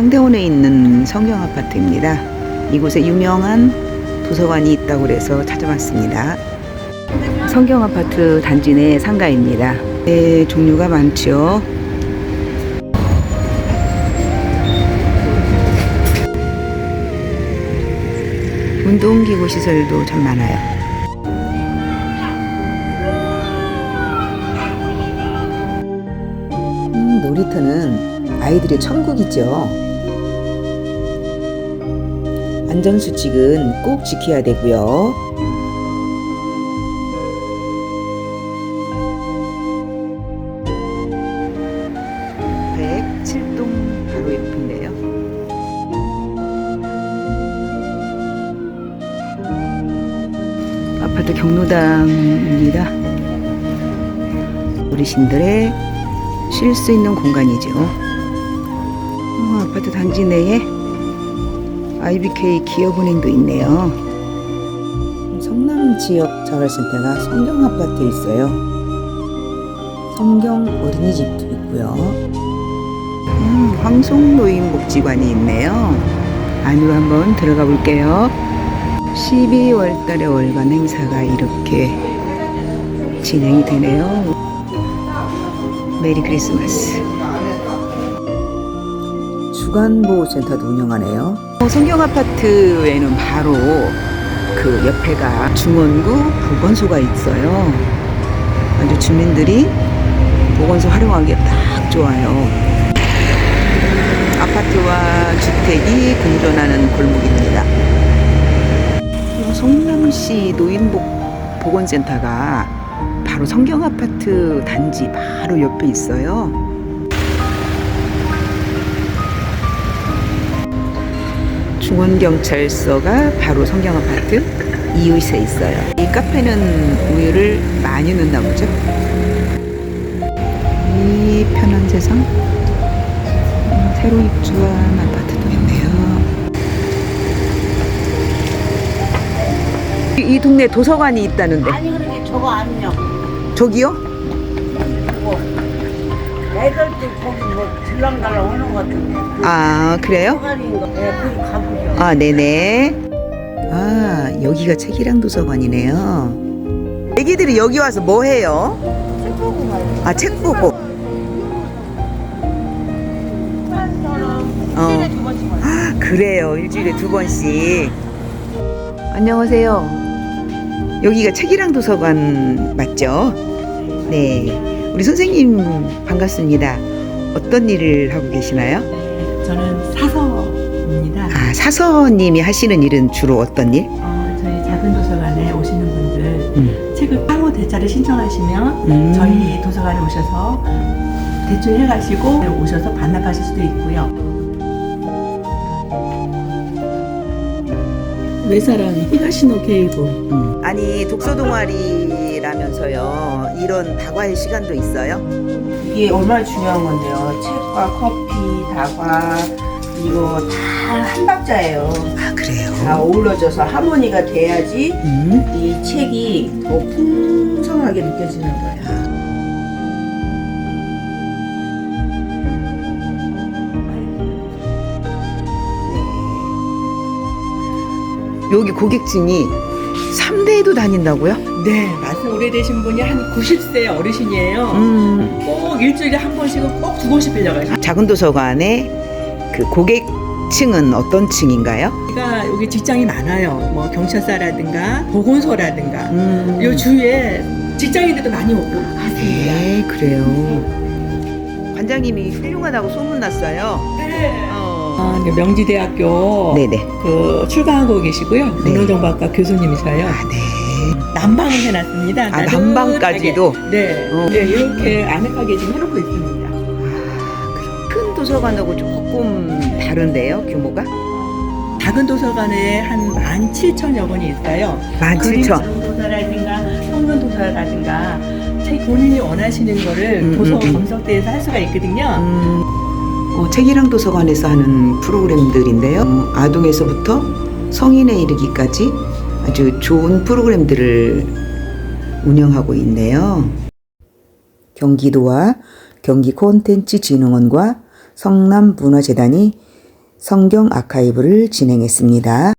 상대원에 있는 성경 아파트입니다. 이곳에 유명한 도서관이 있다고 그래서 찾아봤습니다. 성경 아파트 단지 내 상가입니다. 네, 종류가 많죠. 운동기구 시설도 참 많아요. 음, 놀이터는 아이들의 천국이죠. 안전수칙은 꼭 지켜야 되고요. 백칠동 바로 옆인데요. 아파트 경로당입니다. 어르신들의 쉴 수 있는 공간이죠. 어, 아파트 단지 내에 IBK 기업은행도 있네요. 성남 지역 자활센터가 성경 아파트에 있어요. 성경 어린이집도 있고요. 음, 황송노인 복지관이 있네요. 안으로 한번 들어가 볼게요. 12월 달에 월간 행사가 이렇게 진행이 되네요. 메리 크리스마스. 주간보호센터도 운영하네요. 어, 성경 아파트에는 바로 그 옆에가 중원구 보건소가 있어요. 아주 주민들이 보건소 활용하기에 딱 좋아요. 아파트와 주택이 공존하는 골목입니다. 어, 성남시 노인복 보건센터가 바로 성경 아파트 단지 바로 옆에 있어요. 중원경찰서가 바로 성경 아파트 이웃에 있어요. 이 카페는 우유를 많이 넣나 보죠. 이 편한 세상 음, 새로 입주한 아파트도 있네요. 이, 이 동네 도서관이 있다는데 아니 그러게 저거 아니냐 저기요? 그거 애들도 거기 뭐 들랑달랑 오는 것 같은데 아 그래요? 네 거기 가보죠 아, 네네. 아, 여기가 책이랑 도서관이네요. 애기들이 여기 와서 뭐 해요? 책 보고 가요 아, 책 보고. 어. 일주일에 두 번씩 와요 아, 그래요. 일주일에 두 번씩. 안녕하세요. 여기가 책이랑 도서관 맞죠? 네. 우리 선생님 반갑습니다. 어떤 일을 하고 계시나요? 네, 저는 사서입니다. 아, 사서님이 하시는 일은 주로 어떤 일? 어, 저희 작은 도서관에 오시는 분들 음. 책을 파고 대짜를 신청하시면 음. 저희 도서관에 오셔서 대출해 가시고 오셔서 반납하실 수도 있고요. 외사랑 히가시노 게이고 음. 아니 독서 동아리 라면서요 이런 다과의 시간도 있어요? 이게 얼마나 중요한 건데요 책과 커피, 다과 이거 다 한 박자예요 아 그래요? 다 어우러져서 하모니가 돼야지 음? 이 책이 더 풍성하게 느껴지는 거예요 여기 고객층이 3대에도 다닌다고요? 네, 말씀 오래되신 분이 한 90세 어르신이에요. 음. 꼭 일주일에 한 번씩은 꼭 두 번씩 빌려가시고 작은 도서관의 그 고객층은 어떤 층인가요? 우리가 여기 직장이 많아요. 뭐 경찰서라든가 보건소라든가 음. 요 주위에 직장인들도 많이 오고 하십니다. 네 그래요 관장님이 훌륭하다고 소문났어요 네. 어. 아, 명지대학교 네네 그 출강하고 계시고요. 네. 문화정보학과 교수님이셔요. 아, 네. 난방을 해놨습니다. 아. 난방까지도? 네. 어. 네, 이렇게 아늑하게 지금 해놓고 있습니다. 큰 도서관하고 조금 다른데요 규모가? 작은 도서관에 한 17,000여 권이 있어요. 17,000 그림 도서라든가 평론 도서라든가 책 본인이 원하시는 거를 음, 도서 음, 음. 검색대에서 할 수가 있거든요. 음, 어, 책이랑 도서관에서 하는 프로그램들인데요. 어, 아동에서부터 성인에 이르기까지 아주 좋은 프로그램들을 운영하고 있네요. 경기도와 경기 콘텐츠 진흥원과 성남문화재단이 성경 아카이브를 진행했습니다.